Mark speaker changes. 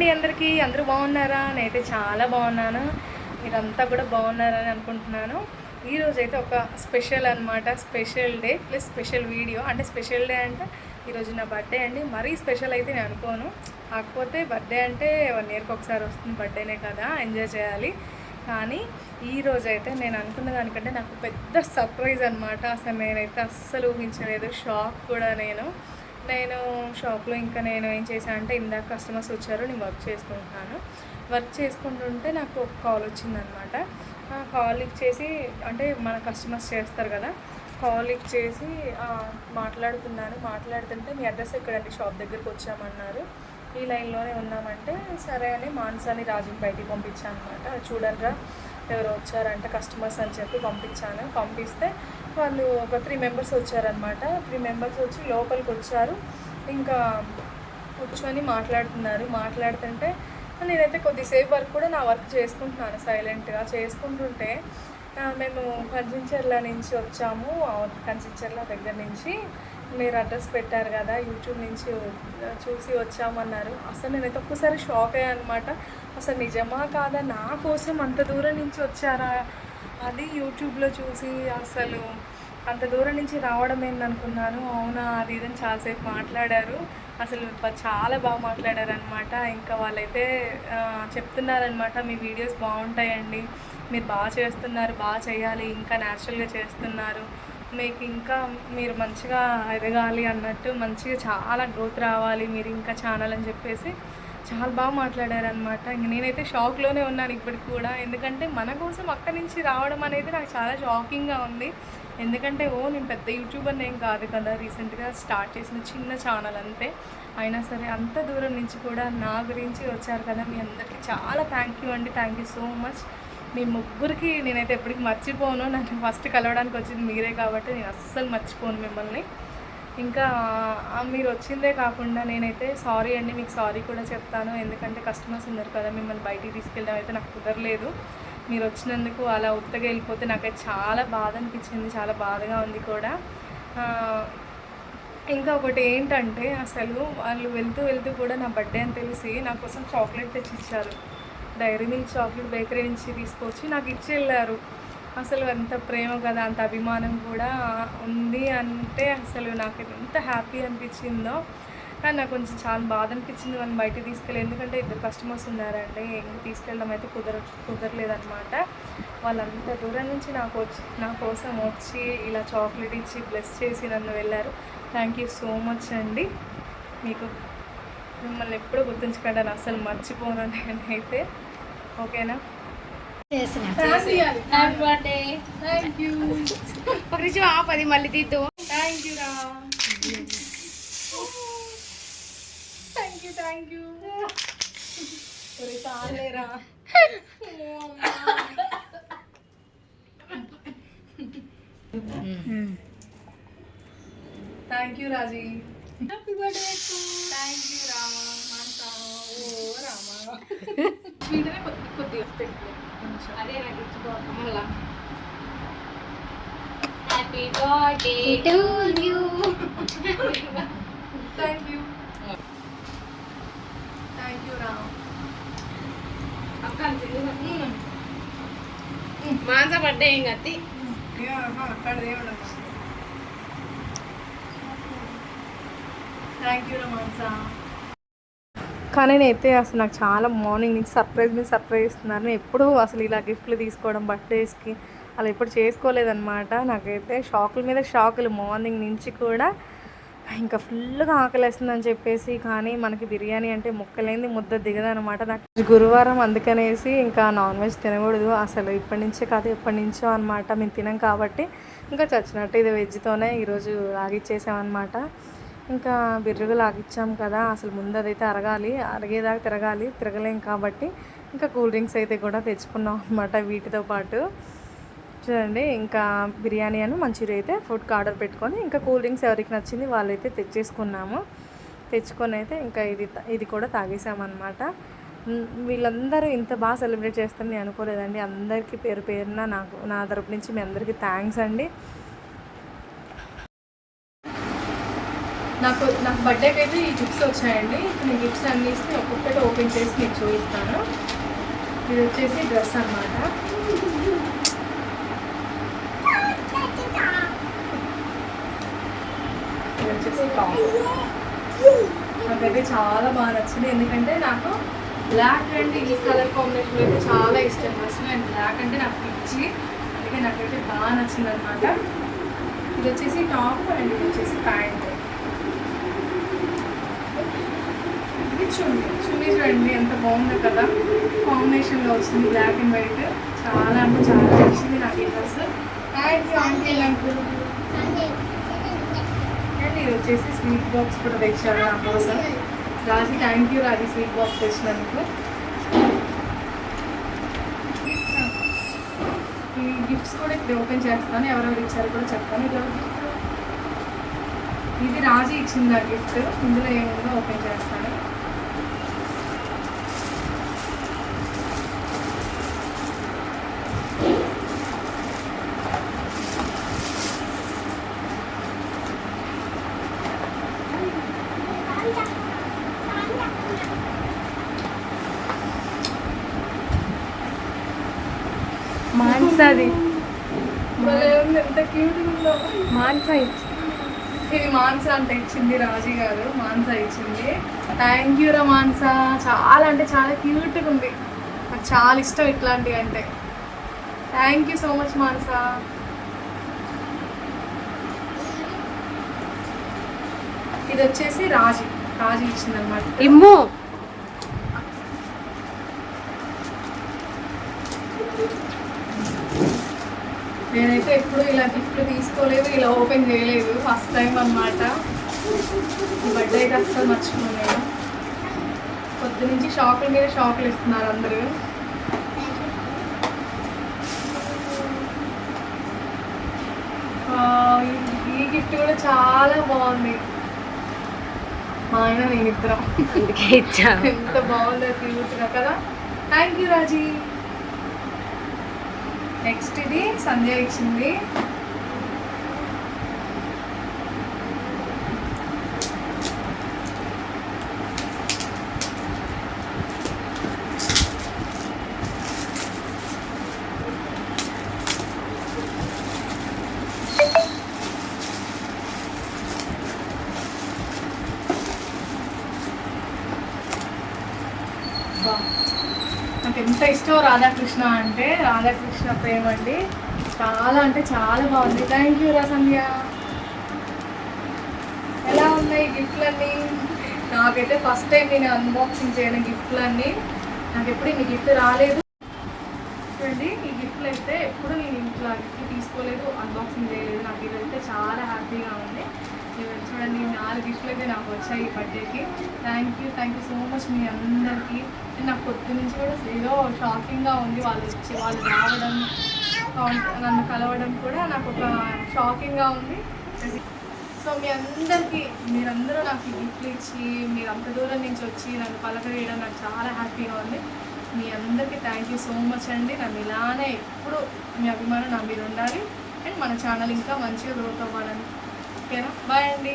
Speaker 1: అండి అందరికీ. అందరూ బాగున్నారా? నేనైతే చాలా బాగున్నాను. మీరంతా కూడా బాగున్నారని అనుకుంటున్నాను. ఈరోజు అయితే ఒక స్పెషల్ అన్నమాట. Special day plus special video. అంటే స్పెషల్ డే అంటే ఈరోజు నా బర్త్డే అండి. మరీ స్పెషల్ అయితే నేను అనుకోను. కాకపోతే బర్త్డే అంటే వన్ ఇయర్కి ఒకసారి వస్తుంది బర్త్డేనే కదా. ఎంజాయ్ చేయాలి. కానీ ఈ రోజు అయితే నేను అనుకున్న దానికంటే నాకు పెద్ద సర్ప్రైజ్ అనమాట అసలు నేనైతే అస్సలు ఊహించలేదు. షాక్ కూడా నేను. నేను షాప్లో ఇంకా నేను ఏం చేశాను అంటే ఇందాక కస్టమర్స్ వచ్చారు నేను వర్క్ చేసుకుంటున్నాను. వర్క్ చేసుకుంటుంటే నాకు ఒక కాల్ వచ్చిందనమాట. కాల్ లిఫ్ట్ చేసి అంటే మన కస్టమర్స్ చేస్తారు కదా కాల్ లిఫ్ట్ చేసి మాట్లాడుతున్నాను. మాట్లాడుతుంటే మీ అడ్రస్ ఎక్కడండి? షాప్ దగ్గరికి వచ్చామన్నారు. ఈ లైన్లోనే ఉన్నామంటే సరే అని మాన్సాని రాజుని బయటికి పంపించాను అనమాట చూడరా ఎవరు వచ్చారంటే కస్టమర్స్ అని చెప్పి పంపించాను. పంపిస్తే వాళ్ళు ఒక త్రీ మెంబర్స్ వచ్చారనమాట త్రీ మెంబర్స్ వచ్చి లోపలికి వచ్చారు. ఇంకా కూర్చొని మాట్లాడుతున్నారు. మాట్లాడుతుంటే నేనైతే కొద్దిసేపు వరకు కూడా నా వర్క్ చేసుకుంటున్నాను సైలెంట్గా చేసుకుంటుంటే మేము కంచించర్ల నుంచి వచ్చాము. కంచించర్ల దగ్గర నుంచి. మీరు అడ్రస్ పెట్టారు కదా యూట్యూబ్ నుంచి చూసి వచ్చామన్నారు. అసలు నేనైతే ఒక్కసారి షాక్ అయ్యా అనమాట అసలు నిజమా కాదా? నా కోసం అంత దూరం నుంచి వచ్చారా? అది యూట్యూబ్లో చూసి అసలు అంత దూరం నుంచి రావడం ఏందనుకున్నాను. అవునా అది ఇదని చాలాసేపు మాట్లాడారు. అసలు చాలా బాగా మాట్లాడారు అనమాట ఇంకా వాళ్ళైతే చెప్తున్నారనమాట మీ వీడియోస్ బాగుంటాయండి. మీరు బాగా చేస్తున్నారు బాగా చేయాలి. ఇంకా న్యాచురల్గా చేస్తున్నారు. మీకు ఇంకా మీరు మంచిగా ఎదగాలి అన్నట్టు మంచిగా చాలా గ్రోత్ రావాలి. మీరు ఇంకా ఛానల్ అని చెప్పేసి చాలా బాగా మాట్లాడారనమాట ఇంక నేనైతే షాక్లోనే ఉన్నాను ఇప్పటికి కూడా. ఎందుకంటే మన కోసం అక్కడి నుంచి రావడం అనేది నాకు చాలా షాకింగ్గా ఉంది. ఎందుకంటే ఓ నేను పెద్ద యూట్యూబర్ని ఏం కాదు కదా రీసెంట్గా స్టార్ట్ చేసిన చిన్న ఛానల్ అంతే. అయినా సరే అంత దూరం నుంచి కూడా నా గురించి వచ్చారు కదా మీ అందరికీ చాలా థ్యాంక్ యూ అండి. థ్యాంక్ యూ సో మచ్ మీ ముగ్గురికి నేనైతే ఎప్పటికీ మర్చిపోను. నన్ను ఫస్ట్ కలవడానికి వచ్చింది మీరే కాబట్టి నేను అస్సలు మర్చిపోను మిమ్మల్ని. ఇంకా మీరు వచ్చిందే కాకుండా నేనైతే సారీ అండి మీకు సారీ కూడా చెప్తాను. ఎందుకంటే కస్టమర్స్ ఉన్నారు కదా మిమ్మల్ని బయటికి తీసుకెళ్ళడం అయితే నాకు కుదరలేదు. మీరు వచ్చినందుకు అలా ఉత్తగా వెళ్ళిపోతే నాకైతే చాలా బాధ అనిపించింది చాలా బాధగా ఉంది కూడా. ఇంకా ఒకటి ఏంటంటే అసలు వాళ్ళు వెళ్తూ వెళ్తూ కూడా నా బర్త్డే అని తెలిసి నా కోసం చాక్లెట్ తెచ్చి ఇచ్చారు డైరీ మిల్క్ చాక్లెట్ బేకరీ నుంచి తీసుకొచ్చి నాకు ఇచ్చి వెళ్ళారు. అసలు అంత ప్రేమ కదా అంత అభిమానం కూడా ఉంది అంటే అసలు నాకు ఎంత హ్యాపీ అనిపించిందో. కానీ నాకు కొంచెం చాలా బాధ అనిపించింది వాళ్ళని బయట తీసుకెళ్ళి. ఎందుకంటే ఇద్దరు కస్టమర్స్ ఉన్నారండి. ఇంక తీసుకెళ్ళడం అయితే కుదర కుదరలేదన్నమాట. వాళ్ళంత దూరం నుంచి నాకు వచ్చి నా కోసం వచ్చి ఇలా చాక్లెట్ ఇచ్చి బ్లెస్ చేసి నన్ను వెళ్ళారు. థ్యాంక్ యూ సో మచ్ అండి. మీకు మిమ్మల్ని ఎప్పుడూ గుర్తుంచుకుంటే అసలు మర్చిపోను నేనైతే. ఓకేనా?
Speaker 2: హ్యాపీ బర్త్డే
Speaker 1: థ్యాంక్ యూ
Speaker 2: ఒక నిమిషం ఆపది మళ్ళీ తీద్దు
Speaker 1: థ్యాంక్ యూ రా thank you thank you చాలేరా thank you Raji
Speaker 2: happy birthday
Speaker 1: thank you Rama మాంసా ఓ రామా
Speaker 2: అదే నాకు ఇచ్చిపోతాం మళ్ళా. Happy birthday to you
Speaker 1: thank you thank you Ram
Speaker 2: అక్క మాంస బర్త్డే ఏం కత్తి
Speaker 1: థ్యాంక్ యూ రమాన్సా కానీ నేనైతే అసలు నాకు చాలా మార్నింగ్ నుంచి సర్ప్రైజ్ మీద సర్ప్రైజ్ ఇస్తున్నారు నేను ఎప్పుడూ అసలు ఇలా గిఫ్ట్లు తీసుకోవడం బర్త్డేస్కి అలా ఎప్పుడు చేసుకోలేదన్నమాట. నాకైతే షాకుల మీద షాకులు మార్నింగ్ నుంచి కూడా ఇంకా ఫుల్గా ఆకలేస్తుందని చెప్పేసి కానీ మనకి బిర్యానీ అంటే ముక్కలేంది ముద్ద దిగదనమాట నాకు గురువారం అందుకనేసి ఇంకా నాన్ వెజ్ తినకూడదు. అసలు ఇప్పటి నుంచే కాదు ఎప్పటి నుంచో అనమాట మేము తినం కాబట్టి ఇంకా చచ్చినట్టు ఇది వెజ్తోనే ఈరోజు లాగిచ్చేసామన్నమాట ఇంకా బిర్రుగా లాగిచ్చాం కదా అసలు ముందు అదైతే అరగాలి అరిగేదాకా తిరగాలి తిరగలేం కాబట్టి ఇంకా కూల్ డ్రింక్స్ అయితే కూడా తెచ్చుకున్నాం అనమాట వీటితో పాటు. చూడండి ఇంకా బిర్యానీ అని మంచూరియా అయితే ఫుడ్కి ఆర్డర్ పెట్టుకొని ఇంకా కూల్ డ్రింక్స్ ఎవరికి నచ్చింది వాళ్ళైతే తెచ్చేసుకున్నాము. తెచ్చుకొని అయితే ఇంకా ఇది ఇది కూడా తాగేసామన్నమాట. వీళ్ళందరూ ఇంత బాగా సెలబ్రేట్ చేస్తారని నేను అనుకోలేదండి. అందరికీ పేరు పేరున నాకు నా తరపు నుంచి మీ అందరికీ థ్యాంక్స్ అండి. నాకు నాకు బర్త్డేకి అయితే ఈ గిఫ్ట్స్ వచ్చాయండి. ఇప్పుడు నేను గిఫ్ట్స్ అన్ని ఇస్తే ఒక్కొక్కటి ఓపెన్ చేసి మీకు చూపిస్తాను. ఇది వచ్చేసి డ్రెస్ అన్నమాట. ఇది వచ్చేసి టాప్ నాకైతే చాలా బాగా నచ్చింది. ఎందుకంటే నాకు బ్లాక్ అండ్ ఈ కలర్ కాంబినేషన్ అయితే చాలా ఇష్టం. డ్రెస్ అండ్ బ్లాక్ అంటే నాకు పిచ్చి. అందుకే నాకైతే బాగా నచ్చింది అనమాట ఇది వచ్చేసి టాప్ అండ్ ఇది వచ్చేసి ప్యాంట్ ఇది చున్నీ చున్నీ చూడండి ఎంత బాగుంది కదా. కాంబినేషన్లో వస్తుంది బ్లాక్ అండ్ వైట్ చాలా అంటే చాలా నచ్చింది నాకు ఈ డ్రెస్. థ్యాంక్ ఇది వచ్చేసి స్వీట్ బాక్స్ కూడా తెచ్చారు నా కోసం. Raji thank you Raji sweet box తెచ్చినందుకు. ఈ గిఫ్ట్స్ కూడా ఇక్కడ ఓపెన్ చేస్తాను. ఎవరెవరు ఇచ్చారు కూడా చెప్తాను. ఇది ఇది రాజీ ఇచ్చింది ఆ గిఫ్ట్ ఇందులో ఏముందో ఓపెన్ చేస్తాను. ఉందో
Speaker 3: మాన్సా
Speaker 1: ఇది మాన్సా అంటే ఇచ్చింది రాజీ గారు మాన్సా ఇచ్చింది. థ్యాంక్ యూ రా మాన్సా. చాలా అంటే చాలా క్యూట్గా ఉంది. నాకు చాలా ఇష్టం ఇట్లాంటివి అంటే. Thank you so much Mansa. ఇది వచ్చేసి రాజీ. రాజీ ఇచ్చింది అనమాట
Speaker 3: ఇమ్ము.
Speaker 1: నేనైతే ఎప్పుడు ఇలా గిఫ్ట్ తీసుకోలేదు ఇలా ఓపెన్ చేయలేదు. ఫస్ట్ టైం అనమాట బర్త్డే అయితే అస్సలు మర్చిపోలేదు పొద్దు నుంచి షాకుల మీద షాకులు ఇస్తున్నారు అందరూ. ఈ- గిఫ్ట్ కూడా చాలా బాగుంది. మా ఆయన నేను ఇద్దరం ఎంత బాగుందో క్యూట్గా కదా. థ్యాంక్ యూ రాజీ నెక్స్ట్ ఇది సంజయ్ ఇచ్చింది ఇష్టం రాధాకృష్ణ అంటే రాధాకృష్ణ ప్రేమ అండి. చాలా అంటే చాలా బాగుంది. థ్యాంక్ యూ రా సంధ్య ఎలా ఉన్నాయి గిఫ్ట్లన్నీ? నాకైతే ఫస్ట్ టైం నేను అన్బాక్సింగ్ చేయను గిఫ్ట్లన్నీ. నాకు ఎప్పుడు ఇన్ని గిఫ్ట్ రాలేదు. చూడండి ఈ గిఫ్ట్లు అయితే ఎప్పుడు నేను ఇంట్లో గిఫ్ట్ తీసుకోలేదు అన్బాక్సింగ్ చేయలేదు. నాకు ఇదైతే చాలా హ్యాపీగా ఉంది. చూడండి నాలుగు గిఫ్ట్లు అయితే నాకు వచ్చాయి ఈ బర్త్డేకి thank you thank you so much మీ అందరికీ. నాకు పొద్దు నుంచి కూడా ఏదో షాకింగ్గా ఉంది వాళ్ళు వచ్చి వాళ్ళు రావడం నన్ను కలవడం కూడా నాకు ఒక షాకింగ్గా ఉంది. సో మీ అందరికీ మీరందరూ నాకు ఈ గిఫ్ట్లు ఇచ్చి మీరు అంత దూరం నుంచి వచ్చి నన్ను పలకవేయడం నాకు చాలా హ్యాపీగా ఉంది. మీ అందరికీ థ్యాంక్ యూ సో మచ్ అండి. నన్ను ఇలానే ఎప్పుడు మీ అభిమానం నా మీద ఉండాలి. అండ్ మన ఛానల్ ఇంకా మంచిగా గ్రోత్ అవ్వాలని. ఓకేనా? బాయ్ అండి.